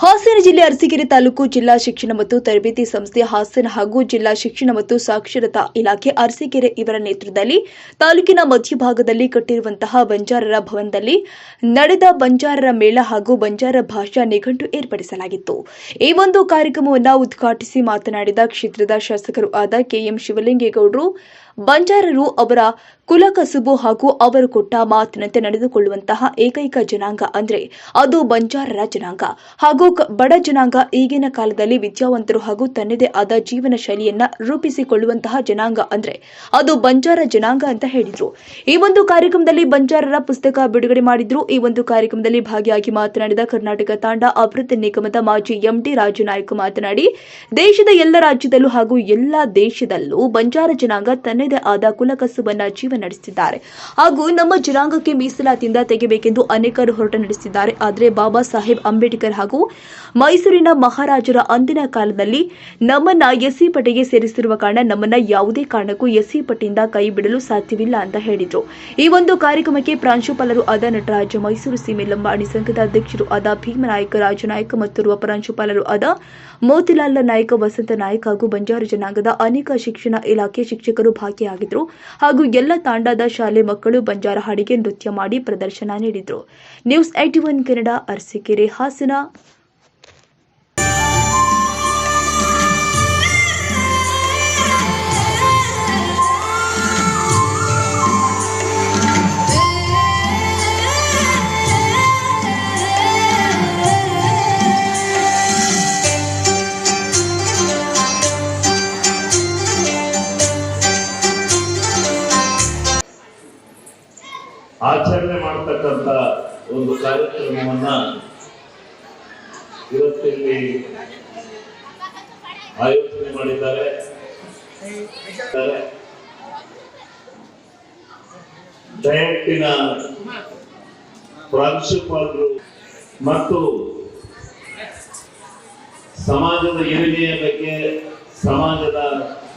ಹಾಸನ ಜಿಲ್ಲೆ ಅರಸೀಕೆರೆ ತಾಲೂಕು ಜಿಲ್ಲಾ ಶಿಕ್ಷಣ ಮತ್ತು ತರಬೇತಿ ಸಂಸ್ಥೆ ಹಾಸನ ಹಾಗೂ ಜಿಲ್ಲಾ ಶಿಕ್ಷಣ ಮತ್ತು ಸಾಕ್ಷರತಾ ಇಲಾಖೆ ಅರಸೀಕೆರೆ ಇವರ ನೇತೃತ್ವದಲ್ಲಿ ತಾಲೂಕಿನ ಮಧ್ಯಭಾಗದಲ್ಲಿ ಕಟ್ಟಿರುವಂತಹ ಬಂಜಾರರ ಭವನದಲ್ಲಿ ನಡೆದ ಬಂಜಾರರ ಮೇಳ ಹಾಗೂ ಬಂಜಾರ ಭಾಷಾ ನಿಘಂಟು ಏರ್ಪಡಿಸಲಾಗಿತ್ತು. ಈ ಒಂದು ಕಾರ್ಯಕ್ರಮವನ್ನು ಉದ್ಘಾಟಿಸಿ ಮಾತನಾಡಿದ ಕ್ಷೇತ್ರದ ಶಾಸಕರು ಆದ ಕೆಎಂ ಶಿವಲಿಂಗೇಗೌಡರು ಬಂಜಾರರು ಅವರ ಕುಲಕಸುಬು ಹಾಗೂ ಅವರು ಕೊಟ್ಟ ಮಾತಿನಂತೆ ನಡೆದುಕೊಳ್ಳುವಂತಹ ಏಕೈಕ ಜನಾಂಗ ಅಂದ್ರೆ ಅದು ಬಂಜಾರರ ಜನಾಂಗ. ಹಾಗೂ ಬಡ ಜನಾಂಗ ಈಗಿನ ಕಾಲದಲ್ಲಿ ವಿದ್ಯಾವಂತರು ಹಾಗೂ ತನ್ನದೇ ಆದ ಜೀವನ ಶೈಲಿಯನ್ನ ರೂಪಿಸಿಕೊಳ್ಳುವಂತಹ ಜನಾಂಗ ಅಂದ್ರೆ ಅದು ಬಂಜಾರ ಜನಾಂಗ ಅಂತ ಹೇಳಿದ್ರು. ಈ ಒಂದು ಕಾರ್ಯಕ್ರಮದಲ್ಲಿ ಬಂಜಾರರ ಪುಸ್ತಕ ಬಿಡುಗಡೆ ಮಾಡಿದ್ರು. ಈ ಒಂದು ಕಾರ್ಯಕ್ರಮದಲ್ಲಿ ಭಾಗಿಯಾಗಿ ಮಾತನಾಡಿದ ಕರ್ನಾಟಕ ತಾಂಡ ಅಭಿವೃದ್ಧಿ ನಿಗಮದ ಮಾಜಿ ಎಂಡಿ ರಾಜು ನಾಯ್ಕ ಮಾತನಾಡಿ, ದೇಶದ ಎಲ್ಲ ರಾಜ್ಯದಲ್ಲೂ ಹಾಗೂ ಎಲ್ಲ ದೇಶದಲ್ಲೂ ಬಂಜಾರ ಜನಾಂಗ ತನ್ನದೇ ಆದ ಕುಲಕಸುಬನ್ನ ಜೀವನ ನಡೆಸಿದ್ದಾರೆ ಹಾಗೂ ನಮ್ಮ ಜನಾಂಗಕ್ಕೆ ಮೀಸಲಾತಿಯಿಂದ ತೆಗೆಯಬೇಕೆಂದು ಅನೇಕರು ಹೊರಟ ನಡೆಸಿದ್ದಾರೆ ಆದರೆ ಬಾಬಾ ಸಾಹೇಬ್ ಅಂಬೇಡ್ಕರ್ ಹಾಗೂ ಮೈಸೂರಿನ ಮಹಾರಾಜರ ಅಂದಿನ ಕಾಲದಲ್ಲಿ ನಮ್ಮನ್ನ ಎಸ್ಸಿ ಪಟ್ಟಿಗೆ ಸೇರಿಸಿರುವ ಕಾರಣ ನಮ್ಮನ್ನ ಯಾವುದೇ ಕಾರಣಕ್ಕೂ ಎಸ್ಸಿ ಪಟ್ಟಿಯಿಂದ ಕೈ ಬಿಡಲು ಸಾಧ್ಯವಿಲ್ಲ ಅಂತ ಹೇಳಿದರು. ಈ ಒಂದು ಕಾರ್ಯಕ್ರಮಕ್ಕೆ ಪ್ರಾಂಶುಪಾಲರು ಆದ ನಟರಾಜ ಮೈಸೂರು ಸೀಮೆ ಲಂಬಾಣಿ ಸಂಘದ ಅಧ್ಯಕ್ಷರು ಆದ ಭೀಮನಾಯಕ, ರಾಜನಾಯಕ ಮತ್ತು ಪ್ರಾಂಶುಪಾಲರು ಆದ ಮೋತಿಲಾಲ್ ನಾಯಕ, ವಸಂತ ನಾಯಕ ಹಾಗೂ ಬಂಜಾರ ಜನಾಂಗದ ಅನೇಕ ಶಿಕ್ಷಣ ಇಲಾಖೆ ಶಿಕ್ಷಕರು ಭಾಗಿಯಾಗಿದ್ದರು ಹಾಗೂ ಎಲ್ಲ ತಾಂಡದ ಶಾಲೆ ಮಕ್ಕಳು ಬಂಜಾರ ಹಾಡಿಗೆ ನೃತ್ಯ ಮಾಡಿ ಪ್ರದರ್ಶನ ನೀಡಿದ್ರು. News eighty one Kannada Arsikere Hassan ಆಚರಣೆ ಮಾಡತಕ್ಕಂತ ಒಂದು ಕಾರ್ಯಕ್ರಮವನ್ನ ಇವತ್ತಿಲ್ಲಿ ಆಯೋಜನೆ ಮಾಡಿದ್ದಾರೆ. ಡಯಟ್ಟಿನ ಪ್ರಾಂಶುಪಾಲರು ಮತ್ತು ಸಮಾಜದ ಹಿರಿಮೆಯ ಬಗ್ಗೆ, ಸಮಾಜದ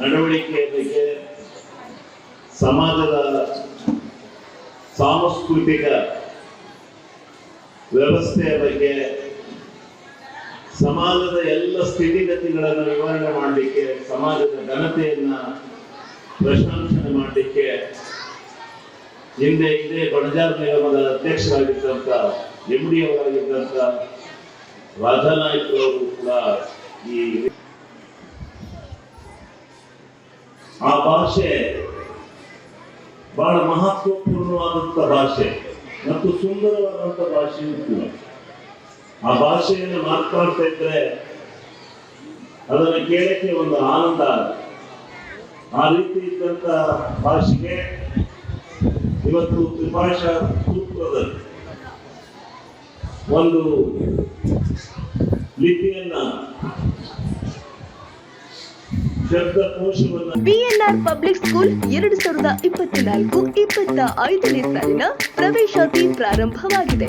ನಡವಳಿಕೆಯ ಬಗ್ಗೆ, ಸಮಾಜದ ಸಾಂಸ್ಕೃತಿಕ ವ್ಯವಸ್ಥೆಯ ಬಗ್ಗೆ ಸಮಾಜದ ಎಲ್ಲ ಸ್ಥಿತಿಗತಿಗಳನ್ನು ವಿವರಣೆ ಮಾಡಲಿಕ್ಕೆ, ಸಮಾಜದ ಘನತೆಯನ್ನ ಪ್ರಶಂಸನೆ ಮಾಡಲಿಕ್ಕೆ ಹಿಂದೆ ಇದೇ ಬಣಜಾರ್ ನಿಗಮದ ಅಧ್ಯಕ್ಷರಾಗಿದ್ದಂಥ ಎಂ ಡಿ ರಾಜಾನಾಯ್ಕರವರು ಕೂಡ ಈ ಆ ಭಾಷೆ ಬಹಳ ಮಹತ್ವಪೂರ್ಣವಾದಂಥ ಭಾಷೆ ಮತ್ತು ಸುಂದರವಾದಂಥ ಭಾಷೆಯೂ ಕೂಡ ಆ ಭಾಷೆಯನ್ನು ಮಾತನಾಡ್ತಾ ಇದ್ರೆ ಅದನ್ನು ಕೇಳಕ್ಕೆ ಒಂದು ಆನಂದ ಆ ರೀತಿ ಇದ್ದಂತ ಭಾಷೆಗೆ ಇವತ್ತು ತ್ರಿಭಾಷಾ ಸೂತ್ರದಲ್ಲಿ ಒಂದು ಲಿಪಿಯನ್ನ ಬಿಎನ್ಆರ್ ಪಬ್ಲಿಕ್ ಸ್ಕೂಲ್ ಎರಡು ಸಾವಿರದ ಇಪ್ಪತ್ನಾಲ್ಕು ಇಪ್ಪತ್ತ ಐದನೇ ಸಾಲಿನ ಪ್ರವೇಶಾತಿ ಪ್ರಾರಂಭವಾಗಿದೆ.